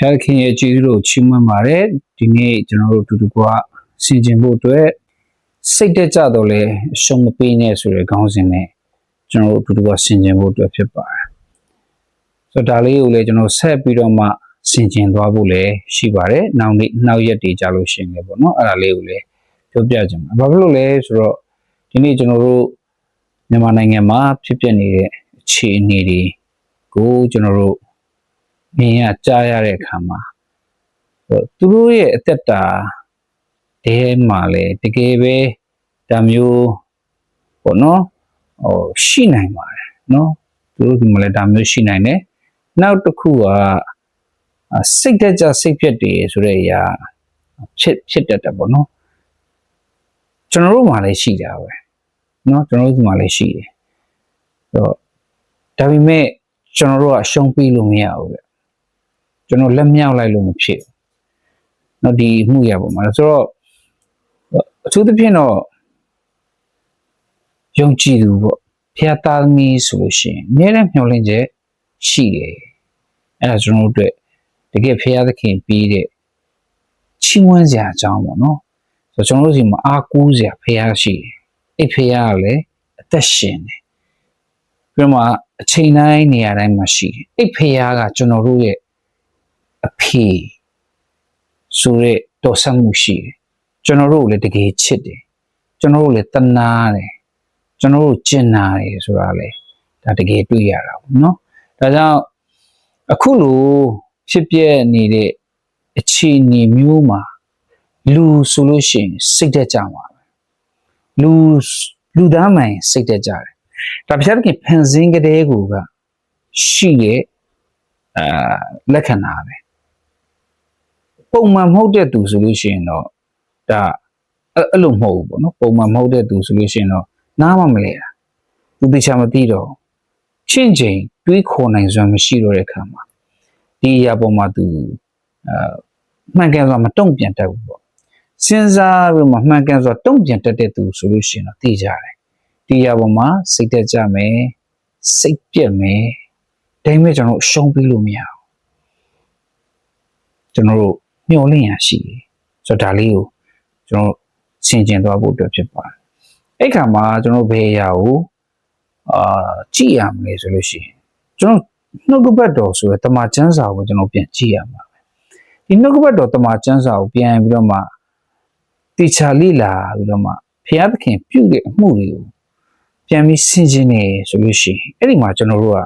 ဖျားခင်ရဲ့ကျေးဇူးတော်ချီးမွမ်းပါတယ်ဒီနေ့ကျွန်တော်တို့အတူတူကဆင်ကျင်ဖို့အတွက်စိတ်တက်ကြတော့လဲအရှုံးမပေးနဲ့ဆိုတဲ့ခေါင်းစဉ်နဲ့ကျွန်တော်တို့အတူတူကဆင်ကျင်ဖို့အတွက်ဖြစ်ပါတယ်ဆိုတော့ဒါလေးကိုလည်းကျွန်တော်ဆက်ပြီးတော့မှဆင်ကျင်သွားဖို့လည်းရှိပါတယ်နောက်နေ့နောက်ရက်တွေကြာလို့ရှိရင်လည်းပေါ့နော်အဲ့ဒါလေးကိုလည်းပြောပြကြမှာဘာဖြစ်လို့လဲဆိုတော့ဒီနေ့ကျွန်တော်တို့မြန်မာနိုင်ငံမှာဖြစ်ပျက်နေတဲ့အခြေအနေတွေကိုကျွန်တော်တို့ မြင်ရကြားရတဲ့အခါမှာဟိုသူတို့ရဲ့အသက်တာတဲမှာလေတကယ်ပဲဒါမျိုးပေါ့နော်ဟိုရှိနိုင်ပါတယ်နော်သူတို့ဒီမှာလည်းဒါမျိုးရှိနိုင်တယ်နောက်တစ်ခုကအာစိတ်တက်ကြစိတ်ပြက်တယ်ဆိုတဲ့အရာဖြစ်ဖြစ်တတ်တယ်ပေါ့နော်ကျွန်တော်တို့မှာလည်းရှိတာပဲနော်ကျွန်တော်တို့ဒီမှာလည်းရှိတယ်ဆိုတော့ဒါပေမဲ့ကျွန်တော်တို့ကရှုံးပြီးလို့မရဘူးဗျ ကျွန်တော်လက်မြောက်လိုက်လို့မဖြစ်ဘူး။နော်ဒီမှုရပါမှာဆိုတော့အထူးသဖြင့်တော့ယုံကြည်သူပေါ့ဖျားသားသမီးဆိုလို့ရှိရင်အများနဲ့မျှော်လင့်ချက်ရှိတယ်။အဲ့ဒါကျွန်တော်တို့အတွက်တကယ်ဖျားသခင်ပြီးတဲ့ချီးမွမ်းစရာအကြောင်းပေါ့နော်။ဆိုတော့ကျွန်တော်တို့ဒီမှာအားကိုးစရာဖျားရှိတယ်။အဲ့ဖျားကလည်းအသက်ရှင်တယ်။ပြီးတော့မှအချိန်တိုင်းနေရာတိုင်းမှာရှိတယ်။အဲ့ဖျားကကျွန်တော်တို့ရဲ့ အဖေဆိုတဲ့တော်ဆက်မှုရှိတယ်ကျွန်တော်တို့ကိုလည်းတကယ်ချစ်တယ်ကျွန်တော်တို့လည်းတနာတယ်ကျွန်တော်တို့ကျင်နာတယ်ဆိုတာလေဒါတကယ်တွေ့ရတာပေါ့နော်ဒါကြောင့်အခုလိုဖြစ်ပျက်နေတဲ့အခြေအနေမျိုးမှာလူဆိုလို့ရှိရင်စိတ်တက်ကြမှာပဲလူလူသားမှန်စိတ်တက်ကြတယ်ဒါပြတ်တဲ့ဖန်ဆင်းကလေးကိုကရှိရဲ့အာလက္ခဏာပဲ ပုံမှန်မဟုတ်တဲ့သူဆိုလို့ရှိရင်တော့ဒါအဲ့အဲ့လိုမဟုတ်ဘူးပေါ့နော်ပုံမှန်မဟုတ်တဲ့သူဆိုလို့ရှိရင်တော့နားမမလဲတာသူတခြားမသိတော့ချင်းချင်းတွေးခေါ်နိုင်စွမ်းမရှိတော့တဲ့အခါမှာဒီအရာပေါ်မှာသူအာမှန်ကန်စွာမတုံ့ပြန်တတ်ဘူးပေါ့စဉ်းစားပြီးမှမှန်ကန်စွာတုံ့ပြန်တတ်တဲ့သူဆိုလို့ရှိရင်တော့သိကြတယ်ဒီအရာပေါ်မှာစိတ်တက်ကြမယ်စိတ်ပြက်မယ်ဒါပေမဲ့ကျွန်တော်တို့ရှုံးပြီးလို့မရဘူးကျွန်တော်တို့ မျောလင့်ရရှိတယ်ဆိုတော့ဒါလေးကိုကျွန်တော်ဆင်ကျင်သွားဖို့အတွက်ဖြစ်ပါတယ်အဲ့ခါမှာကျွန်တော်ဘယ်အရာကိုအာကြည့်ရမလဲဆိုလို့ရှိရင်ကျွန်တော်နှုတ်ကပတ်တော်ဆိုရယ်တမန်ကျမ်းစာကိုကျွန်တော်ပြန်ကြည့်ရမှာပဲဒီနှုတ်ကပတ်တော်တမန်ကျမ်းစာကိုပြန်ပြီးတော့မှတိချာလိလာပြီးတော့မှဘုရားသခင်ပြုတဲ့အမှုတွေကိုပြန်ပြီးဆင်ခြင်နေဆိုလို့ရှိရင်အဲ့ဒီမှာကျွန်တော်တို့က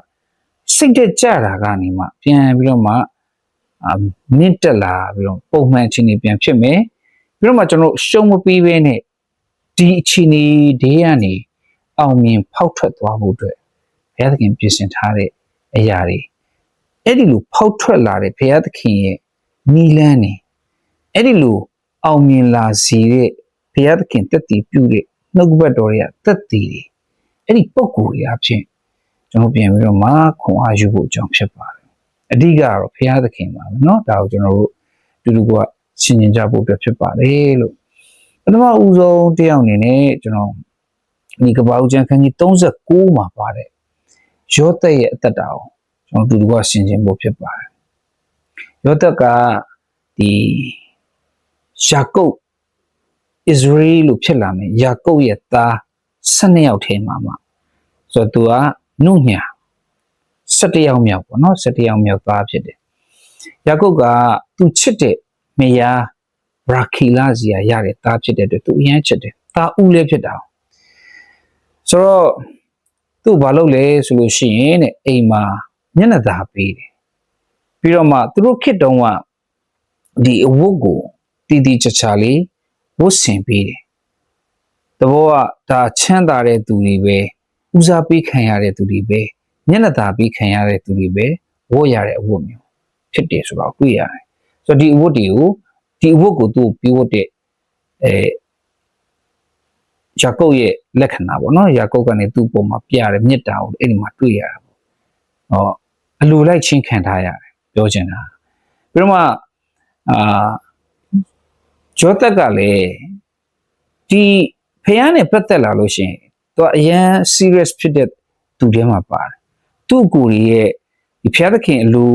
စိတ်တက်ကြတာကနေမှပြန်ပြီးတော့မှအာ မြင့်တက်လာပြီးတော့ပုံမှန်အခြေအနေပြန်ဖြစ်မယ်ပြီးတော့မှကျွန်တော်ရှုံးမပြီးဘဲနဲ့ဒီအခြေအနေတွေကနေအောင်မြင်ဖောက်ထွက်သွားဖို့အတွက်ဘုရားသခင်ပြင်ဆင်ထားတဲ့အရာတွေအဲ့ဒီလိုဖောက်ထွက်လာတဲ့ဘုရားသခင်ရဲ့နီလန်းနေအဲ့ဒီလိုအောင်မြင်လာစေတဲ့ဘုရားသခင်တက်တည်ပြုတဲ့နှုတ်ကပတ်တော်တွေကတက်တည်တွေအဲ့ဒီပုံကိုယ်တွေအဖြစ်ကျွန်တော်ပြန်ပြီးတော့မခွန်အားယူဖို့အကြောင်းဖြစ်ပါတယ် အဓိကကတော့ဘုရားသခင်ပါပဲเนาะဒါကိုကျွန်တော်တို့တူတူကရှင်းရင်ကြဖို့အတွက်ဖြစ်ပါတယ်လို့ပထမဦးဆုံးတယောက်အနေနဲ့ကျွန်တော်ဒီကပ္ပဦးကျမ်းခန်းကြီး39မှာပါတယ်ယောသက်ရဲ့အသက်တာကိုကျွန်တော်တူတူကရှင်းခြင်းဖို့ဖြစ်ပါတယ်ယောသက်ကဒီယာကုပ်ဣသရေလလို့ဖြစ်လာမယ်ယာကုပ်ရဲ့သား12ယောက်ထဲမှာမှာဆိုတော့သူကနုညာ 17ယောက်မြောက်ပေါ့နော်17ယောက်မြောက်သားဖြစ်တယ်။ယာကုပ်ကသူချစ်တဲ့မေယာရာခီလာစီယာရတဲ့သားဖြစ်တဲ့အတွက်သူအရင်ချစ်တယ်။သားဦးလည်းဖြစ်တာ။ဆိုတော့သူ့ဘာလုပ်လဲဆိုလို့ရှိရင်တဲ့အိမ်မှာမျက်နှာသာပေးတယ်။ပြီးတော့မှသူတို့ခစ်တုံးကဒီအဝတ်ကိုတီတီချာချာလေးဝတ်ဆင်ပေးတယ်။တဘောကဒါချမ်းသာတဲ့သူတွေပဲဦးစားပေးခံရတဲ့သူတွေပဲ မျက်နှာသာပြီးခံရတဲ့သူတွေပဲဝတ်ရတဲ့အဝတ်မျိုးဖြစ်တယ်ဆိုတော့တွေ့ရတယ်။ဆိုတော့ဒီအဝတ်တွေကိုဒီအဝတ်ကိုသူ့ကိုပြီးဝတ်တဲ့အဲယာကုပ်ရဲ့လက္ခဏာပေါ့နော်ယာကုပ်ကနေသူ့ပုံမှာပြရတဲ့မေတ္တာကိုအဲ့ဒီမှာတွေ့ရတာပေါ့။ဟောအလိုလိုက်ချင်းခံထားရတယ်ပြောချင်တာ။ပြီးတော့မှအာဂျောသက်ကလည်းဒီဖះနဲ့ပတ်သက်လာလို့ရှိရင်သူကအရန် serious ဖြစ်တဲ့သူတွေမှာပါတယ် သူ့ကိုယ်ရဲ့ဒီဖျားသခင်အလို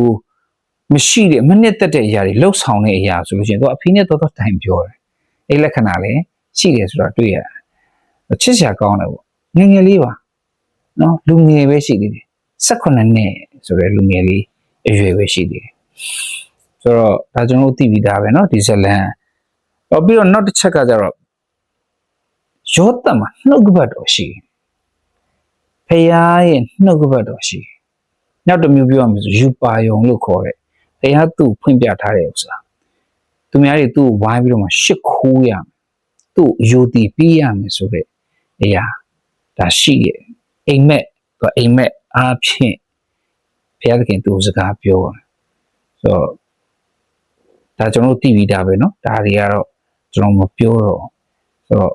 မရှိတဲ့မနစ်သက်တဲ့အရာတွေလှုပ်ဆောင်တဲ့အရာဆိုလို့ရှိရင်သူကအဖေနဲ့တော်တော်တိုင်ပြောတယ်အဲ့လက္ခဏာလည်းရှိတယ်ဆိုတာတွေ့ရတယ်ချစ်စရာကောင်းတယ်ပေါ့ငယ်ငယ်လေးပါနော်လူငယ်ပဲရှိသေးတယ်18နှစ်ဆိုတဲ့လူငယ်လေးအရွယ်ပဲရှိသေးတယ်ဆိုတော့ဒါကျွန်တော်တို့သိပြီးသားပဲเนาะဒီဇလန်တော့ပြီးတော့နောက်တစ်ချက်ကကျတော့ရောတတ်မှာနှုတ်ကပတ်တော်ရှိတယ် ဖခင်ရဲ့နှုတ်ကပတ်တော်ရှိတယ်နောက်တစ်မျိုးပြောရမယ်ဆိုယူပါယုံလို့ခေါ်တဲ့ဖခင်သူ့ဖွင့်ပြထားတဲ့ဥစ္စာသူများတွေသူ့ကိုဝိုင်းပြီးတော့မှရှစ်ခိုးရမယ်သူ့ယူတည်ပြီးရမယ်ဆိုတဲ့အရာဒါရှိရဲ့အိမ်မက်သူအိမ်မက်အားဖြင့်ဘုရားသခင်သူ့စကားပြောတယ်ဆိုတော့ဒါကျွန်တော်တို့သိပြီးသားပဲเนาะဒါတွေကတော့ကျွန်တော်မပြောတော့ဆိုတော့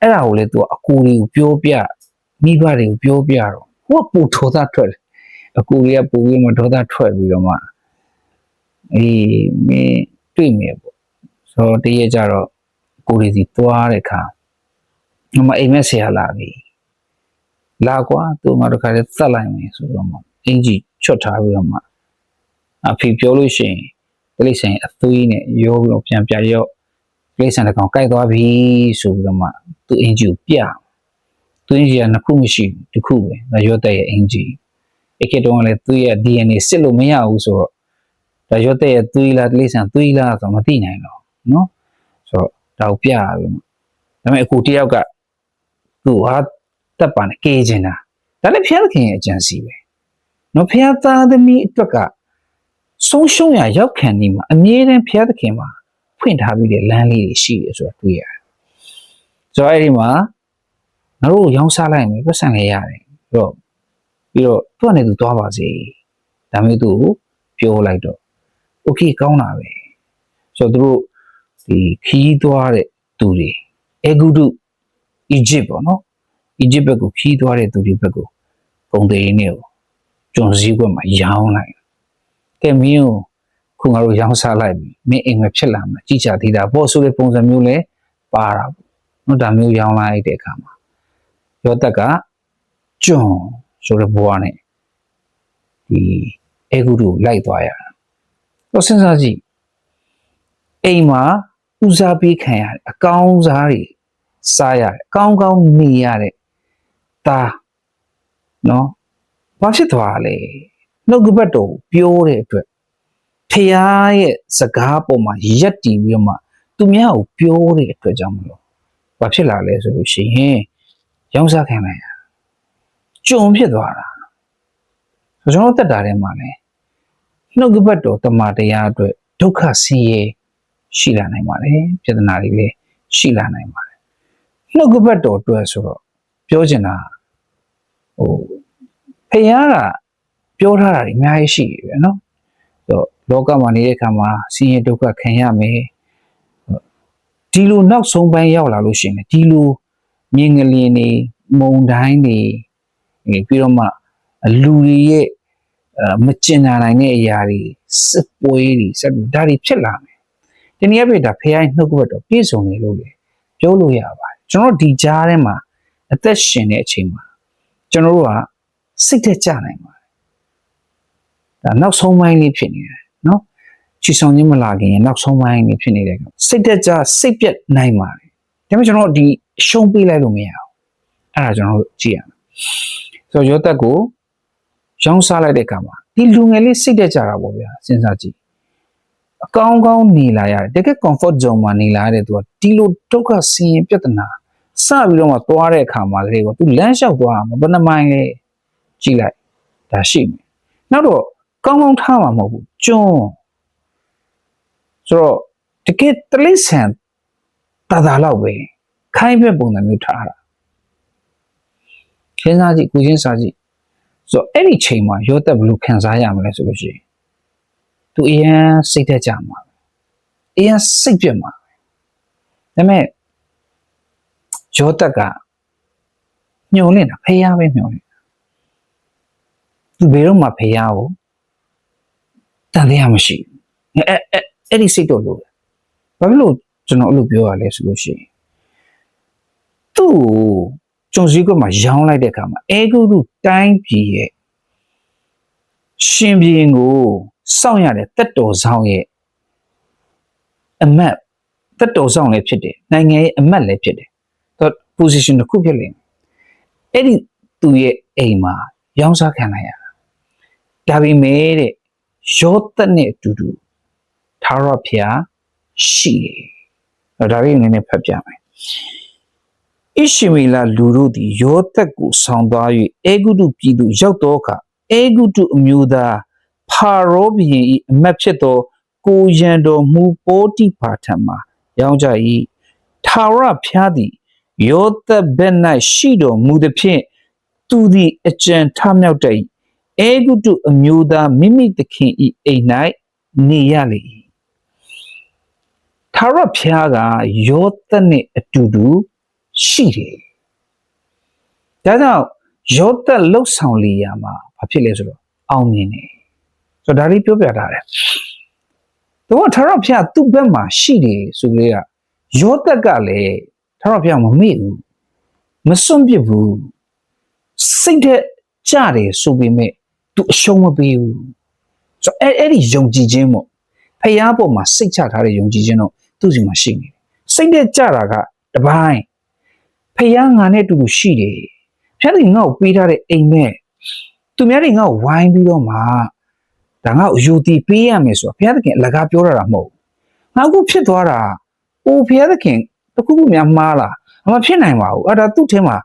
အဲ့ဒါကိုလေသူကအကူတွေကိုပြောပြ မိဘတွေကိုပြောပြတော့ဟိုကပူထောသားထွက်တယ်အကူတွေကပူပြီးမှထောသားထွက်ပြီးတော့မှအေးမင်းတွေ့မယ်ပေါ့ဆိုတော့တည့်ရကြတော့ကိုရီစီသွားတဲ့ခါဟိုမှာအိမ်မက်ဆရာလာပြီလာကွာသူငါတို့ခါလေးသတ်လိုက်မယ်ဆိုတော့မှအင်ကြီးချွတ်ထားပြီးတော့မှအဖေပြောလို့ရှိရင်တိလိဆိုင်အသွေးနဲ့ရောပြီးတော့ပြန်ပြရော့တိလိဆိုင်တစ်ကောင်ကြိုက်သွားပြီဆိုပြီးတော့မှသူအင်ကြီးကိုပြ သူအင်ကြီးကနှစ်ခုမရှိဘူးတစ်ခုပဲဒါရော့တဲ့ရဲ့အင်ကြီးအခက်တုန်းကလည်းသူ့ရဲ့ DNA စစ်လို့မရဘူးဆိုတော့ဒါရော့တဲ့ရဲ့သွေးလားတိလိဆိုင်သွေးလားဆိုတော့မသိနိုင်တော့နော်ဆိုတော့ဒါကိုပြပြီးမှဒါပေမဲ့အခုတယောက်ကသူ့ဟာတက်ပါနဲ့ကေးချင်တာဒါလည်းဖျက်ခင်ရဲ့အကြံစီပဲနော်ဖျက်သားသမီးအတွက်ကဆုံးရှုံးရရောက်ခံနေမှာအမြဲတမ်းဖျက်သခင်မှာဖွင့်ထားပြီးတဲ့လမ်းလေးတွေရှိတယ်ဆိုတာတွေ့ရတယ်ဆိုတော့အဲ့ဒီမှာ ငါတို့ရောင်းစားလိုက်မယ်ပတ်စံလေးရတယ်ပြီးတော့ပြီးတော့သူ့အနေနဲ့သူသွားပါစေဒါမျိုးသူကိုပြောလိုက်တော့โอเคကောင်းတာပဲဆိုတော့သူတို့ဒီခီးသွားတဲ့သူတွေအေဂုဒုအီဂျစ်ပေါ့နော်အီဂျစ်ဘက်ကိုခီးသွားတဲ့သူတွေဘက်ကိုပုံသေးနေကိုကျွန်စည်းကွက်မှာရောင်းလိုက်ကဲမင်းကိုခုငါတို့ရောင်းစားလိုက်ပြီမင်းအိမ်မက်ဖြစ်လာမှာကြည်ချသေးတာပေါ့ဆိုတဲ့ပုံစံမျိုးလဲပါတာပေါ့နော်ဒါမျိုးရောင်းလိုက်တဲ့အခါမှာ ရောတက်ကကျွန်ဆိုတဲ့ဘဝနဲ့ဒီအေဂုဒုလိုက်သွားရတာတော့စဉ်းစားကြည့်အိမ်မှာဦးစားပေးခံရတယ်အကောင်းစားတွေစားရတယ်အကောင်းကောင်းနေရတဲ့ဒါနော်ဘာဖြစ်သွားလဲနှုတ်ကပတ်တော်ကိုပြောတဲ့အတွက်ဖះရဲ့စကားပေါ်မှာရက်တည်ပြီးတော့မှသူများကိုပြောတဲ့အတွက်ကြောင့်မလို့ဘာဖြစ်လာလဲဆိုလို့ရှိရင် ရောင်းစားခံလိုက်ရကြုံဖြစ်သွားတာဆိုကျွန်တော်တက်တာထဲမှာလဲနှုတ်ကပတ်တော်တမန်တရားအတွက်ဒုက္ခဆင်းရဲရှိလာနိုင်ပါတယ်ပြဿနာတွေလည်းရှိလာနိုင်ပါတယ်နှုတ်ကပတ်တော်အတွက်ဆိုတော့ပြောချင်တာဟိုဖခင်ကပြောထားတာတွေအများကြီးရှိပြီပဲเนาะဆိုတော့လောကမှာနေတဲ့အခါမှာဆင်းရဲဒုက္ခခံရမယ်ဒီလိုနောက်ဆုံးပိုင်းရောက်လာလို့ရှိရင်ဒီလို မြင်ငလျင်နေမုံတိုင်းနေပြီးတော့မှလူတွေရဲ့မကျင်နာနိုင်တဲ့အရာတွေစစ်ပွဲတွေစက်ဒါတွေဖြစ်လာမယ်ဒီနေ့ပြတာဖခင်နှုတ်ကပတ်တော့ပြည့်စုံနေလို့လေပြောလို့ရပါတယ်ကျွန်တော်ဒီကြားထဲမှာအသက်ရှင်တဲ့အချိန်မှာကျွန်တော်တို့ကစိတ်သက်ကြနိုင်ပါတယ်ဒါနောက်ဆုံးပိုင်းလေးဖြစ်နေတယ်နော်ချီဆောင်ခြင်းမလာခင်နောက်ဆုံးပိုင်းလေးဖြစ်နေတဲ့စိတ်သက်ကြစိတ်ပြက်နိုင်ပါတယ် ဒါပေမဲ့ကျွန်တော်ဒီရှုံးပေးလိုက်လို့မရအောင်အဲ့ဒါကျွန်တော်တို့ကြည့်ရမယ်ဆိုတော့ရောသက်ကိုရောင်းစားလိုက်တဲ့အခါမှာဒီလူငယ်လေးစိတ်သက်ကြတာပေါ့ဗျာစဉ်းစားကြည့်အကောင်းကောင်းနေလာရတယ်တကယ် comfort zone မှာနေလာရတဲ့သူကဒီလိုဒုက္ခဆင်းရဲပြဿနာစပြီးတော့မှသွားတဲ့အခါမှာလေကိုသူလမ်းလျှောက်သွားမှာဘယ်နှမိုင်လဲကြည့်လိုက်ဒါရှိမယ်နောက်တော့ကောင်းကောင်းထားမှာမဟုတ်ဘူးကျွန်းဆိုတော့တကယ်တလိဆန် တာတာလောက်ပဲခိုင်းဘက်ပုံစံမျိုးထားတာခင်းစားကြည့်ကိုချင်းစားကြည့်ဆိုတော့အဲ့ဒီချိန်မှာရောတက်ဘလို့ခံစားရမလဲဆိုလို့ရှိရင်သူအရင်စိတ်သက်ကြမှာအရင်စိတ်ပြတ်မှာဒါပေမဲ့ရောတက်ကညှို့နေတာဖះပဲညှို့နေတာသူဘယ်တော့မှဖះကိုတန်တရားမရှိဘူးအဲအဲအဲ့ဒီစိတ်တော့လို့ဘာဖြစ်လို့ ကျွန်တော်အဲ့လိုပြောရလဲဆိုလို့ရှိရင်သူ့ကိုကျွန်စည်းကမှရောင်းလိုက်တဲ့အခါမှာအဲဂုတုတိုင်းပြည်ရဲ့ရှင်ဘီရင်ကိုစောင့်ရတဲ့တက်တော်ဆောင်ရဲ့အမတ်တက်တော်ဆောင်လည်းဖြစ်တယ်နိုင်ငံရဲ့အမတ်လည်းဖြစ်တယ်သူ position တစ်ခုဖြစ်လိမ့်မယ်အဲ့ဒီသူရဲ့အိမ်မှာရောင်းစားခံလိုက်ရတာဒါပေမဲ့တဲ့ရောသက်နဲ့အတူတူသာရဖျားရှိတယ် ဒါလေးနည်းနည်းဖတ်ပြမယ်ဣရှိမေလလူတို့သည်ယောသက်ကိုဆောင်းသွား၍အေဂုတုပြည်သို့ရောက်သောအခါအေဂုတုအမျိုးသားဖာရောဘုရင်၏အမတ်ဖြစ်သော ကိုရန်တော်မူပိုတိပါထံမှာရောင်းကြ၏ထာဝရဘုရားသည်ယောသက်ဘက်၌ရှိတော်မူသည်ဖြင့်သူသည်အကြံထမြောက်တတ်၏အေဂုတုအမျိုးသားမိမိသခင်၏အိမ်၌နေရလေ၏ ထာဝရဘုရားကယောသက်နှင့်အတူတူရှိတယ်။ဒါကြောင့်ယောသက်လှုပ်ဆောင်လေရာမှာဘာဖြစ်လဲဆိုတော့အောင်မြင်တယ်။ဆိုတော့ဒါလေးပြောပြထားတယ်။တော့ထာဝရဘုရားသူ့ဘက်မှာရှိတယ်ဆိုကြတဲ့ယောသက်ကလည်းထာဝရဘုရားမမေ့ဘူး။မစွန့်ပစ်ဘူး။စိတ်တဲ့ကြတယ်ဆိုပေမဲ့သူအရှုံးမပေးဘူး။ဆိုတော့အဲ့အဲ့ဒီယုံကြည်ခြင်းပေါ့ဖះပေါ်မှာစိတ်ချထားတဲ့ယုံကြည်ခြင်းတော့ သူ့စီမှာရှိနေတယ်။စိတ်တဲ့ကြတာကတပိုင်းဖယားငါနဲ့အတူတူရှိတယ်ဖယားကငါ့ကိုပေးထားတဲ့အိမ်မဲ့သူများတွေငါ့ကိုဝိုင်းပြီးတော့မှဒါငါ့ကိုယူတည်ပေးရမယ်ဆိုတာဖယားသခင်အလကားပြောရတာမဟုတ်ဘူးငါအခုဖြစ်သွားတာဟိုဖယားသခင်တခုခုများမှားလားမဖြစ်နိုင်ပါဘူးအဲ့ဒါသူ့ထဲမှာ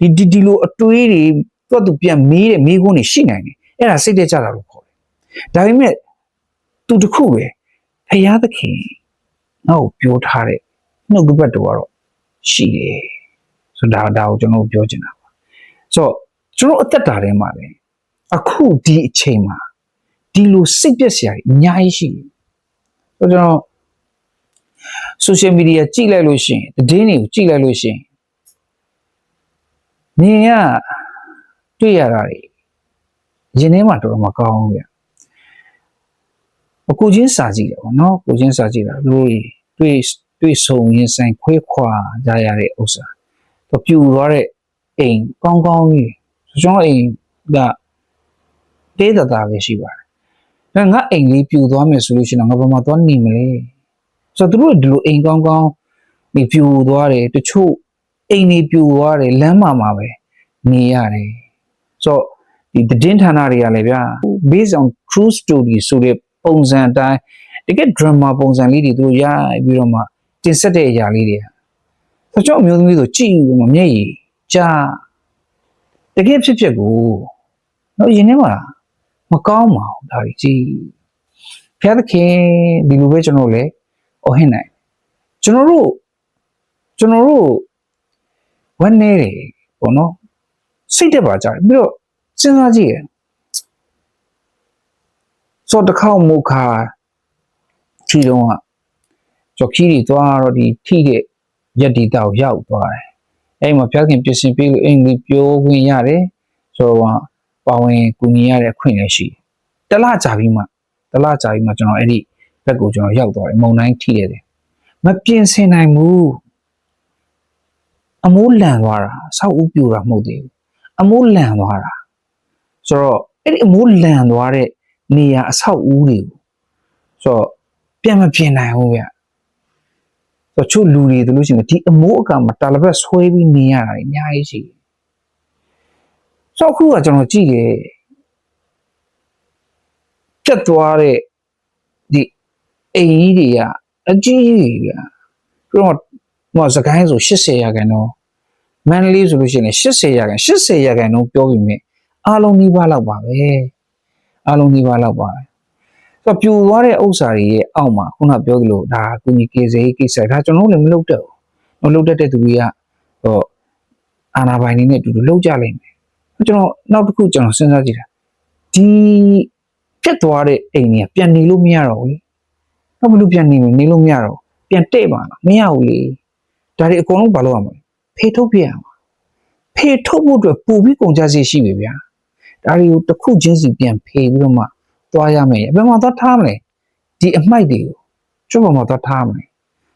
ဒီဒီဒီလိုအတွေးတွေသူ့သူပြန်မေးတဲ့မေးခွန်းတွေရှိနိုင်တယ်အဲ့ဒါစိတ်တကြတာလို့ခေါ်တယ်ဒါပေမဲ့သူတခုပဲဖယားသခင် ငါ့ကိုပြောထားတဲ့နှုတ်ကပတ်တော်ကတော့ရှိတယ်ဆိုတော့ဒါဒါကိုကျွန်တော်တို့ပြောချင်တာပါဆိုတော့ကျွန်တော်အသက်တာထဲမှာလည်းအခုဒီအချိန်မှာဒီလိုစိတ်ပြက်စရာကြီးအများကြီးရှိတယ်ဆိုတော့ကျွန်တော် social media ကြည့်လိုက်လို့ရှိရင်သတင်းတွေကိုကြည့်လိုက်လို့ရှိရင်မြင်ရတွေ့ရတာတွေရင်ထဲမှာတော်တော်မကောင်းဘူးဗျ အကူချင်းစာကြည့်တယ်ပေါ့နော်ကိုချင်းစာကြည့်တာတို့တွေတွေ့တွေ့ဆုံရင်ဆိုင်ခွဲခွာကြရတဲ့ဥစ္စာတော့ပြူသွားတဲ့အိမ်ကောင်းကောင်းကြီးကျွန်တော်အိမ်ကတေးတတာပဲရှိပါတယ်ဒါငါအိမ်လေးပြူသွားမယ်ဆိုလို့ရှိရင်တော့ငါဘာမှသွားနေမလဲဆိုတော့သူတို့ကဒီလိုအိမ်ကောင်းကောင်းဒီပြူသွားတယ်တချို့အိမ်တွေပြူသွားတယ်လမ်းမှာမှာပဲနေရတယ်ဆိုတော့ဒီသတင်းဌာနတွေကလည်းဗျာ based on true story ဆိုတဲ့ ပုံစံအတိုင်းတကယ် drama ပုံစံလေးတွေသူတို့ရိုက်ပြီးတော့မှတင်ဆက်တဲ့အရာလေးတွေ။ဆိုတော့အမျိုးသမီးဆိုကြည့်ပြီးမှမျက်ရည်ကြာတကယ်ဖြစ်ဖြစ်ကိုတော့ယင်ထဲမှာမကောင်းပါဘူးဒါကြီးကြည့်။ဖျားသခင်ဒီလိုပဲကျွန်တော်လည်းအဟင်းနိုင်ကျွန်တော်တို့ကျွန်တော်တို့ဝန်းနေတယ်ပေါ့နော်စိတ်တက်ပါကြတယ်ပြီးတော့စဉ်းစားကြည့်ရ ဆိုတော့တစ်ခေါက်မုခါထီတော့ကကြော်ခီးတွေသွားတော့ဒီထိတဲ့ရက်ဒီတောက်ရောက်သွားတယ်အဲ့မှာဖျားခင်ပြင်ဆင်ပေးလို့အင်္ဂလိပ်ပြောခွင့်ရတယ်ဆိုတော့ပါဝင်ကူညီရတဲ့အခွင့်လည်းရှိတယ်တလကြာပြီးမှတလကြာပြီးမှကျွန်တော်အဲ့ဒီဘက်ကိုကျွန်တော်ရောက်သွားတယ်မုံတိုင်းထိရတယ်မပြင်ဆင်နိုင်ဘူးအမိုးလန်သွားတာဆောက်ဦးပြူတာမဟုတ်သေးဘူးအမိုးလန်သွားတာဆိုတော့အဲ့ဒီအမိုးလန်သွားတဲ့ နေရာအဆောက်ဦးတွေကိုဆိုတော့ပြန်မပြင်နိုင်ဘူးဗျဆိုတော့ချို့လူတွေတို့လို့ရှိရင်ဒီအမိုးအကာမှာတာလဘက်ဆွဲပြီးနေရတာတွေအများကြီးရှိတယ်။ဆိုတော့အခုကကျွန်တော်ကြည့်တယ်ပြတ်သွားတဲ့ဒီအိမ်ကြီးတွေကအကြီးကြီးကပြီးတော့ဟိုစကိုင်းဆို80ရာခိုင်နှုန်းမန္တလေးဆိုလို့ရှိရင်80ရာခိုင်80ရာခိုင်နှုန်းပြောပြီးမြင်အားလုံးနှီးပါးလောက်ပါပဲ အားလုံးနှီးပါးလောက်ပါပဲဆိုတော့ပြူသွားတဲ့ဥစ္စာတွေရဲ့အောက်မှာခုနပြောသလိုဒါကုညီကေစေးကိစ္စဒါကျွန်တော်တို့လည်းမလုပ်တော့ဘူးမလုပ်တတ်တဲ့သူတွေကဟောအာနာပိုင်နေနဲ့အတူတူလုပ်ကြလိမ့်မယ်ကျွန်တော်နောက်တစ်ခုကျွန်တော်စဉ်းစားကြည့်တာဒီပြတ်သွားတဲ့အိမ်ကြီးပြန်နေလို့မရတော့ဘူးလေတော့ဘလို့ပြန်နေနေလို့မရတော့ပြန်တဲ့ပါလားမရဘူးလေဒါတွေအကုန်လုံးဘာလို့ရမလဲဖေထုတ်ပြရမှာဖေထုတ်ဖို့အတွက်ပူပြီးကုန်ကြစီရှိပြီဗျာ ဒါတွေကိုတစ်ခုချင်းစီပြန်ဖေပြီးတော့မှသွားရမယ်ဘယ်မှာသွားထားမလဲဒီအမိုက်တွေကိုကျွတ်ပေါ်မှာသွားထားမလဲ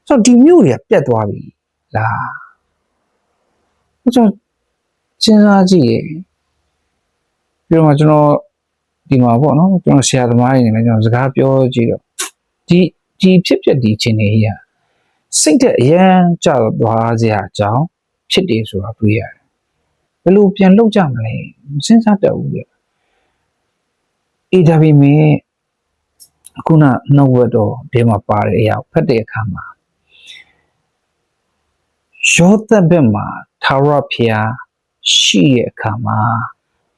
ဆိုတော့ဒီမြို့တွေကပြတ်သွားပြီလားကျွန်တော်စဉ်းစားကြည့်ရပြီးတော့မှကျွန်တော်ဒီမှာပေါ့နော်ကျွန်တော်ဆရာသမားတွေနဲ့ကျွန်တော်စကားပြောကြည့်တော့ဒီဒီဖြစ်ဖြစ်ဒီချင်းနေကြီးဟာစိတ်တဲ့အရန်ကြသွားစရာအကြောင်းဖြစ်တယ်ဆိုတာတွေ့ရတယ်ဘ ယ်လိုပြန်လုပ်ကြမလဲမစဉ်းစားတတ်ဘူးလေအေးဒါပေမဲ့ခုနနှုတ်ဝတ်တော်ဒီမှာပါတဲ့အရာကိုဖတ်တဲ့အခါမှာယောသက်ဘက်မှာသာရဖျားရှိတဲ့အခါမှာ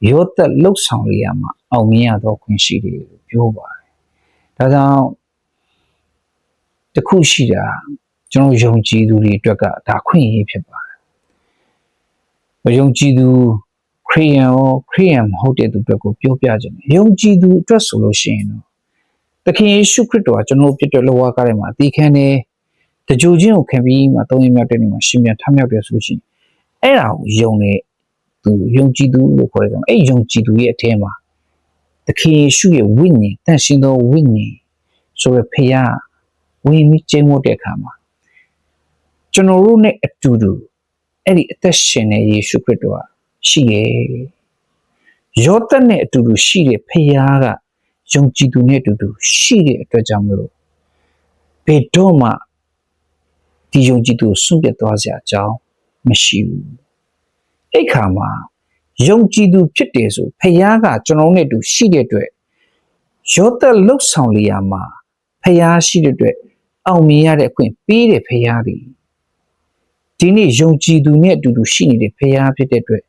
ယောသက်လှုပ်ဆောင်လေးရမှာအောင်မြင်ရတော့ခွင့်ရှိတယ်လို့ပြောပါတယ်ဒါကြောင့်တစ်ခုရှိတာကျွန်တော်ယုံကြည်သူတွေအတွက်ကဒါခွင့်ရဖြစ်ပါတယ် မယုံကြည်သူခရိယန်ရောခရိယန်မဟုတ်တဲ့သူအတွက်ကိုပြောပြခြင်းယုံကြည်သူအတွက်ဆိုလို့ရှိရင်တော့သခင်ယေရှုခရစ်တော်ကကျွန်တော်ပြည့်တဲ့လောကကားထဲမှာအသေးခံတယ်တကြိုချင်းကိုခံပြီးမှသုံးရင်မြောက်တဲ့နေ့မှာရှင်ပြန်ထမြောက်တယ်ဆိုလို့ရှိရင်အဲ့ဒါကိုယုံနေသူယုံကြည်သူလို့ခေါ်တယ်ဆိုအဲ့ယုံကြည်သူရဲ့အထဲမှာသခင်ယေရှုရဲ့ဝိညာဉ်တန်ရှင်သောဝိညာဉ်ဆိုရဖခင်ဝင်ပြီးကျင်းဝတ်တဲ့အခါမှာကျွန်တော်တို့နဲ့အတူတူ အဲ့ဒီအသက်ရှင်တဲ့ယေရှုခရစ်တော်ကရှိရဲ့ယောသတ်နဲ့အတူတူရှိတဲ့ဖခင်ကယုံကြည်သူနဲ့အတူတူရှိတဲ့အတွက်ကြောင့်မလို့ဘယ်တော့မှဒီယုံကြည်သူကိုစွန့်ပစ်သွားစရာအကြောင်းမရှိဘူးအဲ့ခါမှာယုံကြည်သူဖြစ်တယ်ဆိုဖခင်ကကျွန်တော်နဲ့အတူရှိတဲ့အတွက်ယောသတ်လှုပ်ဆောင်လျာမှာဖခင်ရှိတဲ့အတွက်အောင်မြင်ရတဲ့အခွင့်ပေးတယ်ဖခင်သည် ဒီနေ့ယုံကြည်သူနဲ့အတူတူရှိနေတဲ့ဖခင်ဖြစ်တဲ့အတွက်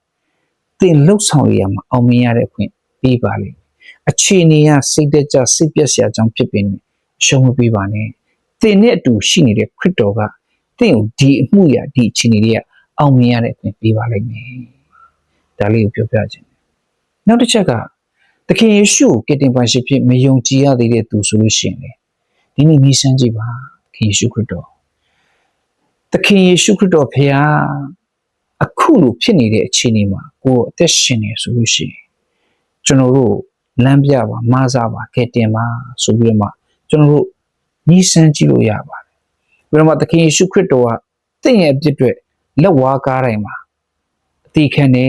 သင်လှုပ်ဆောင်လျာမှာအောင်မြင်ရတဲ့အခွင့်ပေးပါလိမ့်မယ်အခြေအနေကစိတ်သက်ကြစိတ်ပြက်စရာကြောင့်ဖြစ်ပင်ရှုံးမပေးပါနဲ့သင်နဲ့အတူရှိနေတဲ့ခရစ်တော်ကသင်ကိုဒီအမှုရာဒီအခြေအနေတွေကအောင်မြင်ရတဲ့အခွင့်ပေးပါလိမ့်မယ်ဒါလေးကိုပြောပြခြင်းနောက်တစ်ချက်ကသခင်ယေရှုကိုကယ်တင်ပါရှင်ဖြစ်မယုံကြည်ရသေးတဲ့သူဆိုလို့ရှိရင်လေဒီနေ့မြည်ဆန်းကြည့်ပါသခင်ယေရှုခရစ်တော် သခင်ယေရှုခရစ်တော်ဖခင်အခုလိုဖြစ်နေတဲ့အခြေအနေမှာကိုယ်အသက်ရှင်နေဆိုလို့ရှိရင်ကျွန်တော်တို့လမ်းပြပါမဆာပါကဲတင်ပါဆိုပြီးတော့မှကျွန်တော်တို့ညီးစမ်းကြည့်လို့ရပါတယ်ပြီးတော့မှသခင်ယေရှုခရစ်တော်ကတင့်ရဲ့အပြစ်တွေလက်ဝါးကားတိုင်းမှာအတိခံနေ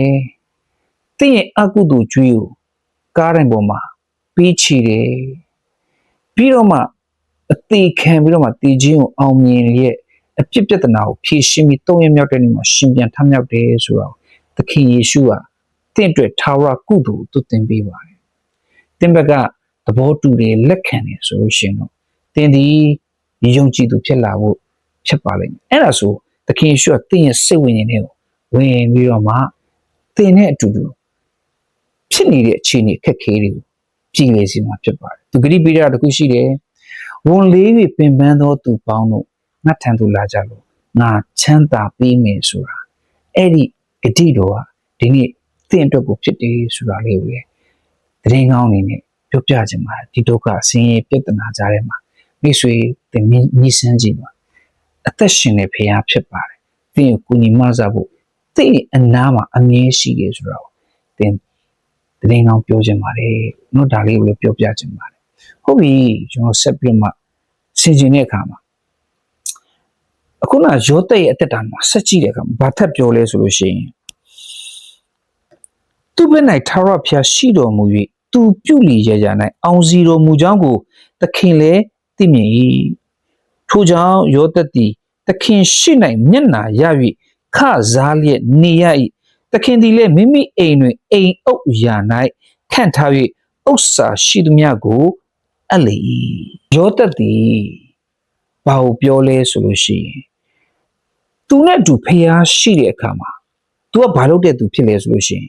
တင့်ရဲ့အကုသိုလ်ကြွေးကိုကားတိုင်းပေါ်မှာပြီးချီတယ်ပြီးတော့မှအသေးခံပြီးတော့မှတည်ခြင်းကိုအောင်မြင်ရဲ့ အပြစ်ပြဿနာကိုဖြေရှင်းပြီးသုံးရမြောက်တဲ့နေ့မှာရှင်ပြန်ထမြောက်တယ်ဆိုတော့သခင်ယေရှုကတင့်အတွက်ထာဝရကုသိုလ်ကိုသွတ်သင်ပေးပါတယ်။တင့်ဘက်ကသဘောတူတယ်လက်ခံတယ်ဆိုလို့ရှိရင်တော့တင်ဒီယုံကြည်သူဖြစ်လာဖို့ဖြစ်ပါလိမ့်မယ်။အဲ့ဒါဆိုသခင်ယေရှုကတင့်ရဲ့စိတ်ဝိညာဉ်တွေကိုဝင်ပြီးတော့မှတင်နဲ့အတူတူဖြစ်နေတဲ့အခြေအနေခက်ခဲတွေကိုကြည်လေစီမှာဖြစ်ပါတယ်။သူဂရိပိရတခုရှိတယ်။ဝန်လေးပြီးပင်ပန်းသောသူပေါင်းတို့ ငါထံသို့လာကြလို့ငါချမ်းသာပေးမယ်ဆိုတာအဲ့ဒီဂတိတော်ကဒီနေ့သင်အတွက်ကိုဖြစ်တယ်ဆိုတာလေးကိုလေသတင်းကောင်းအနေနဲ့ပြောပြချင်ပါတယ်ဒီဒုက္ခဆင်းရဲပြဿနာကြားထဲမှာမိတ်ဆွေသင်မြည်ဆန်းကြည့်ပါအသက်ရှင်တဲ့ဖခင်ဖြစ်ပါတယ်သင်ကိုကူညီမဆဖို့သင်အနာမှာအမြဲရှိတယ်ဆိုတော့သင်သတင်းကောင်းပြောချင်ပါတယ်နော်ဒါလေးကိုလည်းပြောပြချင်ပါတယ်ဟုတ်ပြီကျွန်တော်ဆက်ပြီးမှဆင်ခြင်တဲ့အခါမှာ အခုနရောတဲ့ရဲ့အသက်တာမှာဆက်ကြည့်တဲ့အခါမှာဘာထပ်ပြောလဲဆိုလို့ရှိရင်သူဘက်၌ထာဝရဘုရားရှိတော်မူ၍သူပြုလီရရ၌အောင်စီတော်မူကြောင်းကိုသခင်လည်းသိမြင်၏ထိုကြောင့်ယောသက်သည်သခင်ရှိ၌မျက်နာရ၍ခစားလျက်နေရ၏သခင်သည်လည်းမိမိအိမ်တွင်အိမ်အုပ်ရာ၌ခန့်ထား၍ဥစ္စာရှိသမျှကိုအပ်လေ၏ယောသက်သည်ဘာကိုပြောလဲဆိုလို့ရှိရင် သူနဲ့အတူဖျားရှိတဲ့အခါမှာ तू ကဘာလုပ်တဲ့သူဖြစ်လဲဆိုလို့ရှိရင်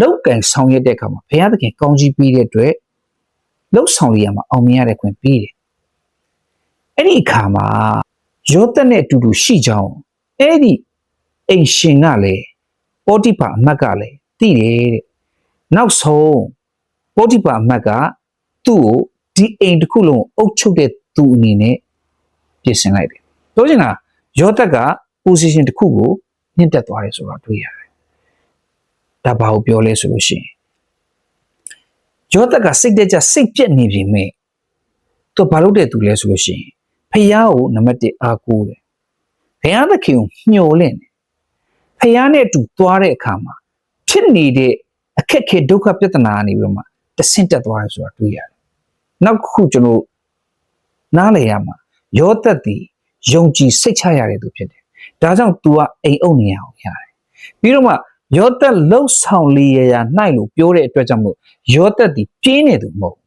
လောက်ကန်ဆောင်ရတဲ့အခါမှာဘုရားသခင်ကောင်းကြီးပေးတဲ့အတွက်လောက်ဆောင်ရမှာအောင်မြင်ရတဲ့ခွင့်ပေးတယ်အဲ့ဒီအခါမှာယောသနဲ့အတူတူရှိကြောင်းအဲ့ဒီအိမ်ရှင်ကလည်းပောတိပါအမတ်ကလည်းသိတယ်တဲ့နောက်ဆုံးပောတိပါအမတ်ကသူ့ကိုဒီအိမ်တစ်ခုလုံးအုပ်ချုပ်တဲ့သူအနေနဲ့ပြင်ဆင်လိုက်တယ်ပြောချင်တာယောသက်က position တစ်ခုကိုမြင့်တက်သွားတယ်ဆိုတာတွေ့ရတယ်ဒါဘာကိုပြောလဲဆိုလို့ရှိရင်ယောသက်ကစိတ်တက်ကြစိတ်ပြက်နေပြီမဲ့သူဘာလုပ်တဲ့သူလဲဆိုလို့ရှိရင်ဖះကိုနံပါတ်1အားကိုးတယ်ဘုရားသခင်ကိုမျှော်လင့်တယ်ဖះနဲ့အတူသွားတဲ့အခါမှာဖြစ်နေတဲ့အခက်ခဲဒုက္ခပြဿနာကနေပြီးတော့မှတတဆင့်တက်သွားတယ်ဆိုတာတွေ့ရတယ်နောက်တစ်ခုကျွန်တော်နားလည်ရမှာယောသက်တည်ယုံကြည်စိတ်ချရတဲ့သူဖြစ်တယ် ဒါကြောင့် तू ကအိမ်အုပ်နေရအောင်ရတယ်ပြီးတော့မှယောသက်လှုပ်ဆောင်လီရရာနိုင်လို့ပြောတဲ့အတွက်ကြောင့်မို့ယောသက်တည်ပြင်းနေသူမဟုတ်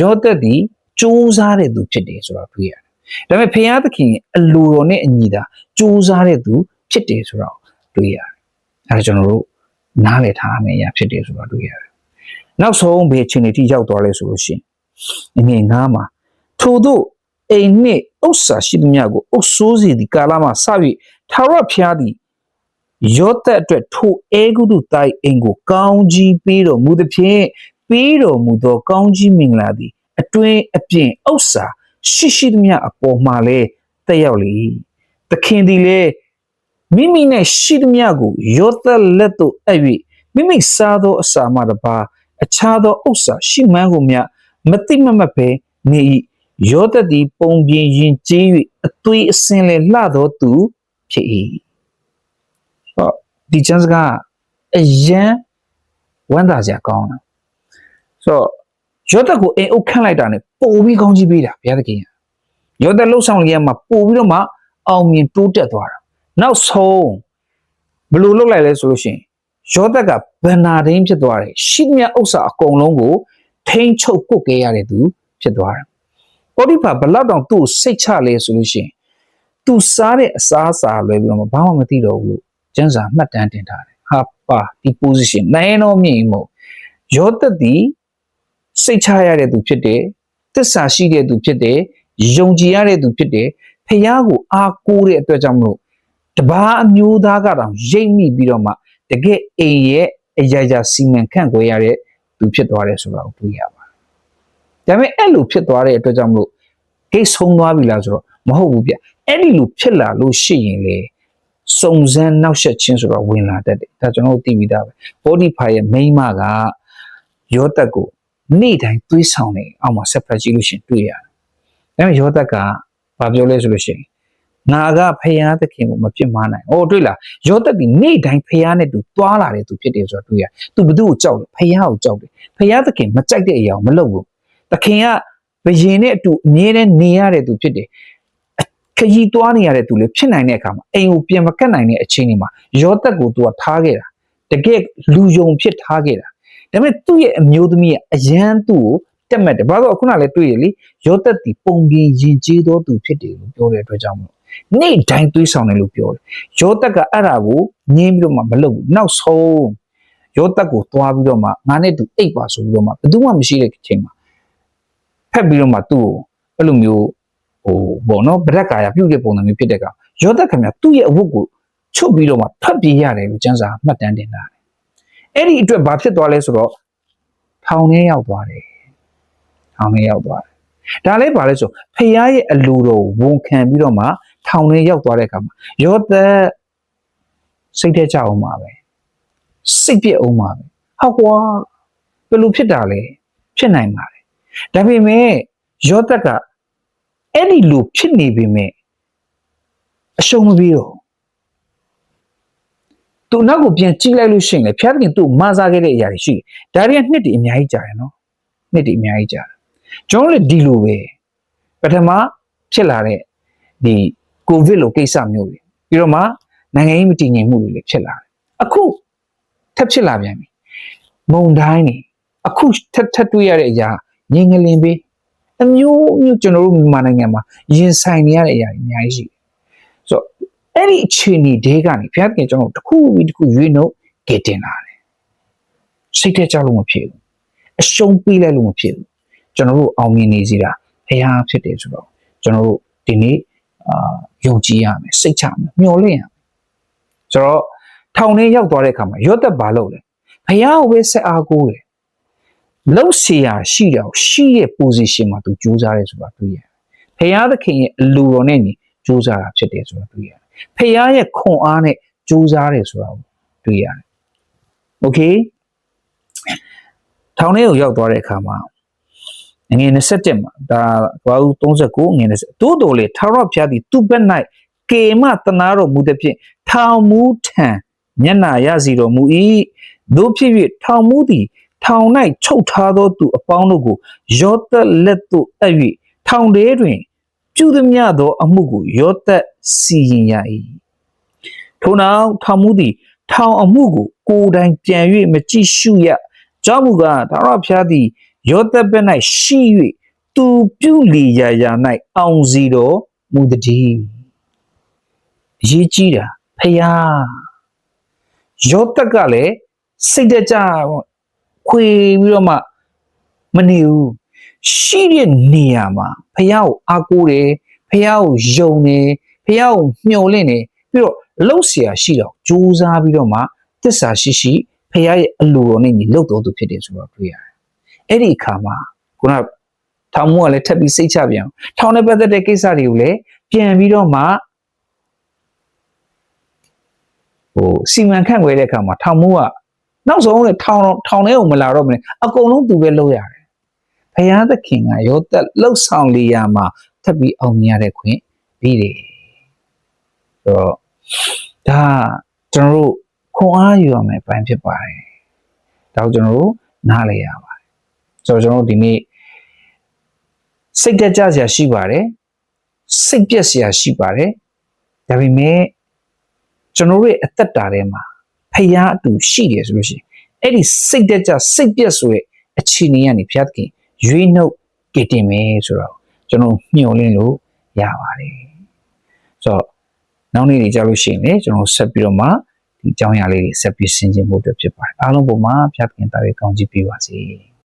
ယောသက်တည်စူးစားတဲ့သူဖြစ်တယ်ဆိုတာတွေ့ရတယ်ဒါပေမဲ့ဖခင်သခင်ရဲ့အလိုတော်နဲ့အညီတာစူးစားတဲ့သူဖြစ်တယ်ဆိုတော့တွေ့ရတယ်အဲဒါကျွန်တော်တို့နားလည်ထားရမယ့်အရာဖြစ်တယ်ဆိုတော့တွေ့ရတယ်နောက်ဆုံးဘယ်အချိန်အထိရောက်သွားလဲဆိုလို့ရှိရင်အငယ်ငါးမှာထို့သော အိမ်နှင့်ဥစ္စာရှိသမျှကိုအုပ်ဆိုးစီသည်ကာလမှာစ၍ထာဝရဘုရားသည်ယောသက်အတွက်ထိုအဲဂုတုတိုင်းအိမ်ကိုကောင်းကြီးပေးတော်မူသည်ဖြင့်ပေးတော်မူသောကောင်းကြီးမင်္ဂလာသည်အတွင်းအပြင်ဥစ္စာရှိရှိသမျှအပေါ်မှာလဲတက်ရောက်လေသခင်သည်လည်းမိမိနဲ့ရှိသမျှကိုယောသက်လက်သို့အပ်၍မိမိစားသောအစာမှတပါအခြားသောဥစ္စာရှိမှန်းကိုမြမတိမမတ်ပဲနေ၏ ယောသက်သည်ပုံပြင်ရင်ကျေး၍အသွေးအစင်လဲလှသောသူဖြစ်၏ဟောဒီချမ်းစကားအယံဝမ်းသာစရာကောင်းတာဆိုတော့ယောသက်ကိုအိမ်အုပ်ခန့်လိုက်တာ ਨੇ ပို့ပြီးကောင်းကြီးပေးတာဘုရားသခင်ကယောသက်လှုပ်ဆောင်လျက်မှာပို့ပြီးတော့မှအောင်မြင်တိုးတက်သွားတာနောက်ဆုံးဘယ်လိုလုပ်လိုက်လဲဆိုလို့ရှိရင်ယောသက်ကဗန္နာဒင်းဖြစ်သွားတယ်ရှိမြတ်ဥစ္စာအကုန်လုံးကိုထိန်းချုပ်ကုတ်ခဲ့ရတဲ့သူဖြစ်သွားတယ် ပေါတိဖာဘလောက်တောင်သူ့ကိုစိတ်ချလဲဆိုလို့ရှိရင်သူစားတဲ့အစားအစာလွယ်ပြီးတော့ဘာမှမသိတော့ဘူးလို့ကျန်းစာမှတ်တမ်းတင်ထားတယ်ဟာပါဒီ position နိုင်တော့မြင်မို့ယောသက်ဒီစိတ်ချရတဲ့သူဖြစ်တယ်သစ္စာရှိတဲ့သူဖြစ်တယ်ယုံကြည်ရတဲ့သူဖြစ်တယ်ဖះကိုအားကိုးတဲ့အတွက်ကြောင့်မလို့တပါးအမျိုးသားကတောင်ရိပ်မိပြီးတော့မှတကယ်အိမ်ရဲ့အရာရာစီမံခန့်ခွဲရတဲ့သူဖြစ်သွားတယ်ဆိုတာကိုတွေ့ရပါတယ်။ ဒါပေမဲ့အဲ့လိုဖြစ်သွားတဲ့အတွက်ကြောင့်မလို့ဂိတ်ဆုံးသွားပြီလားဆိုတော့မဟုတ်ဘူးဗျ။အဲ့ဒီလိုဖြစ်လာလို့ရှိရင်လေစုံစမ်းနောက်ဆက်ခြင်းဆိုတော့ဝင်လာတတ်တယ်။ဒါကျွန်တော်တို့သိပြီးသားပဲ။ Spotify ရဲ့ main မကယောသက်ကိုနေ့တိုင်းသွေးဆောင်နေအောက်မှာ separate ကြည့်လို့ရှိရင်တွေ့ရတယ်။ဒါပေမဲ့ယောသက်ကဘာပြောလဲဆိုလို့ရှိရင်ငါကဖယားသခင်ကိုမပြစ်မှားနိုင်။အော်တွေ့လား။ယောသက်ဒီနေ့တိုင်းဖယားနဲ့တူသွားလာတဲ့သူဖြစ်တယ်ဆိုတော့တွေ့ရ။ तू ဘသူ့ကိုကြောက်လဲ။ဖယားကိုကြောက်တယ်။ဖယားသခင်မကြိုက်တဲ့အရာကိုမလုပ်ဘူး။ သခင်ကဘယင်နဲ့အတူအမြဲတမ်းနေရတဲ့သူဖြစ်တယ်။ခရီးသွားနေရတဲ့သူလေဖြစ်နိုင်တဲ့အခါမှာအိမ်ကိုပြန်မကတ်နိုင်တဲ့အချိန်တွေမှာယောသက်ကို तू ကထားခဲ့တာ။တကယ်လူယုံဖြစ်ထားခဲ့တာ။ဒါပေမဲ့သူ့ရဲ့အမျိုးသမီးကအယမ်းသူ့ကိုတက်မှတ်တယ်။ဘာလို့ခုနလည်းတွေ့ရလေယောသက်ဒီပုံပြင်ရင်ကျေးသောသူဖြစ်တယ်လို့ပြောတဲ့အတွက်ကြောင့်မလို့နေ့တိုင်းသွေးဆောင်တယ်လို့ပြောတယ်ယောသက်ကအဲ့ဒါကိုငင်းပြီးတော့မှမလုပ်ဘူးနောက်ဆုံးယောသက်ကိုသွားပြီးတော့မှငါနဲ့တူအိတ်ပါဆိုပြီးတော့မှဘယ်သူမှမရှိတဲ့အချိန်မှာ ဖက်ပြီးတော့မှသူ့ကိုအဲ့လိုမျိုးဟိုပေါ့နော်ဗရက်ကာယပြုတ်တဲ့ပုံစံမျိုးဖြစ်တဲ့ကောင်ယောသက်ခင်ဗျသူ့ရဲ့အဝတ်ကိုချုပ်ပြီးတော့မှဖတ်ပြေးရတယ်လို့ကျမ်းစာမှတ်တမ်းတင်တာအဲ့ဒီအတွက်ဘာဖြစ်သွားလဲဆိုတော့ထောင်ထဲရောက်သွားတယ်ထောင်ထဲရောက်သွားတယ်ဒါလည်းဘာလဲဆိုဖခင်ရဲ့အလိုတော်ဝန်ခံပြီးတော့မှထောင်ထဲရောက်သွားတဲ့အခါမှာယောသက်စိတ်ထဲကြအောင်ပါပဲစိတ်ပြက်အောင်ပါပဲဟောက်ကွာဘယ်လိုဖြစ်တာလဲဖြစ်နိုင်ပါလေ ဒါပေမဲ့ယောသက်ကအဲ့ဒီလိုဖြစ်နေပေမဲ့အရှုံးမပြီးတော့သူနောက်ကိုပြန်ကြည့်လိုက်လို့ရှိရင်လေဖျားသခင်သူ့ကိုမဆာခဲ့တဲ့အရာတွေရှိတယ်ဒါတွေကနှစ်တည်းအများကြီးကြာတယ်နော်နှစ်တည်းအများကြီးကြာတယ်ကျွန်တော်လည်းဒီလိုပဲပထမဖြစ်လာတဲ့ဒီကိုဗစ်လိုကိစ္စမျိုးတွေပြီးတော့မှနိုင်ငံရေးမတည်ငြိမ်မှုတွေလည်းဖြစ်လာတယ်အခုထပ်ဖြစ်လာပြန်ပြီမုံတိုင်းနေအခုထပ်ထပ်တွေ့ရတဲ့အရာ ငင်ငလင်ပေးအမျိုးမျိုးကျွန်တော်တို့မြန်မာနိုင်ငံမှာရင်ဆိုင်နေရတဲ့အရာတွေအများကြီးရှိတယ်ဆိုတော့အဲ့ဒီအခြေအနေတွေကနေဘုရားခင်ကျွန်တော်တို့တစ်ခုပြီးတစ်ခုရွေးနှုတ်ကတင်လာတယ်စိတ်ထဲကြောက်လို့မဖြစ်ဘူးအရှုံးပေးလိုက်လို့မဖြစ်ဘူးကျွန်တော်တို့အောင်မြင်နေစီတာဘုရားဖြစ်တယ်ဆိုတော့ကျွန်တော်တို့ဒီနေ့အာယုံကြည်ရမယ်စိတ်ချမယ်မျှော်လင့်ရမယ်ဆိုတော့ထောင်ထဲရောက်သွားတဲ့အခါမှာရော့သက်ဘာလုပ်လဲဘုရားကိုပဲဆက်အားကိုးတယ် လှုပ်ရှားရာရှိတာကိုရှိရဲ့ position မှာသူကြိုးစားရဲဆိုတာတွေ့ရတယ်ဘုရားသခင်ရဲ့အလိုတော်နဲ့ညီကြိုးစားတာဖြစ်တယ်ဆိုတာတွေ့ရတယ်ဖခင်ရဲ့ခွန်အားနဲ့ကြိုးစားတယ်ဆိုတာကိုတွေ့ရတယ်။ Okay ထောင်ထဲကိုရောက်သွားတဲ့အခါမှာငွေ27မှာဒါဘာဦး39ငွေ20တိုးတော်လေထာဝရဘုရားသည်သူ့ဘက်၌ကေမတနာတော်မူသည်ဖြင့်ထောင်မူထံမျက်နာရစီတော်မူ၏တို့ဖြစ်၍ထောင်မူသည် ထောင်၌ချုပ်ထားသောသူအပေါင်းတို့ကိုယောသက်လက်သို့အပ်၍ထောင်ထဲတွင် ပြုသည်မြသောအမှုကိုယောသက်စီရင်ရ၏ထို့နောက်ထောင်မှုသည် ထောင်အမှုကိုကိုယ်တိုင်ပြန်၍မကြည့်ရှုရကြောင့်မူကားဒါရဖျားသည်ယောသက်ဘက်၌ရှိ၍သူပြုလီရာရာ၌အောင်စီတော်မူတည်းအရေးကြီးတာဖျားယောသက်ကလည်းစိတ်တကြ ခွေပြီးတော့မှမနေဘူးရှိတဲ့နေရာမှာဖះကိုအားကိုးတယ်ဖះကိုယုံတယ်ဖះကိုမျှော်လင့်တယ်ပြီးတော့လှုပ်เสียရှိတော့ကြိုးစားပြီးတော့မှတစ္ဆာရှိရှိဖះရဲ့အလိုတော်နဲ့ညီလှုပ်တော်သူဖြစ်တယ်ဆိုတော့တွေ့ရတယ်အဲ့ဒီအခါမှာခုနထောင်မှုကလည်းထပ်ပြီးစိတ်ချပြန်အောင်ထောင်နဲ့ပတ်သက်တဲ့ကိစ္စတွေကိုလည်းပြန်ပြီးတော့မှဟိုစီမံခန့်ခွဲတဲ့အခါမှာထောင်မှုက နောက်ဆုံးလေထောင်တော့ထောင်ထဲကိုမလာတော့မလဲအကုန်လုံးသူပဲလုပ်ရတယ်ဘုရားသခင်ကရောသက်လှုပ်ဆောင်လေရာမှာထပ်ပြီးအောင်မြင်ရတဲ့ခွင့်ပြီးတယ်ဆိုတော့ဒါကျွန်တော်တို့ခွန်အားယူရမယ်ပိုင်းဖြစ်ပါတယ်ဒါကိုကျွန်တော်တို့နားလည်ရပါတယ်ဆိုတော့ကျွန်တော်တို့ဒီနေ့စိတ်တက်ကြစရာရှိပါတယ်စိတ်ပြက်စရာရှိပါတယ်ဒါပေမဲ့ကျွန်တော်တို့ရဲ့အသက်တာထဲမှာ ဖျားအတူရှိတယ်ဆိုလို့ရှိရင်အဲ့ဒီစိတ်တက်ကြစိတ်ပြက်ဆိုတဲ့အခြေအနေကနေဖျားသခင်ရွေးနှုတ်ကည်တင်မယ်ဆိုတော့ကျွန်တော်မျှော်လင့်လို့ရပါတယ်ဆိုတော့နောက်နေ့တွေကြာလို့ရှိရင်လေကျွန်တော်ဆက်ပြီးတော့မှဒီအကြောင်းအရာလေးတွေဆက်ပြီးဆင်ခြင်ဖို့အတွက်ဖြစ်ပါတယ်အားလုံးပုံမှာဖျားသခင်တားရကောင်းချီးပေးပါစေ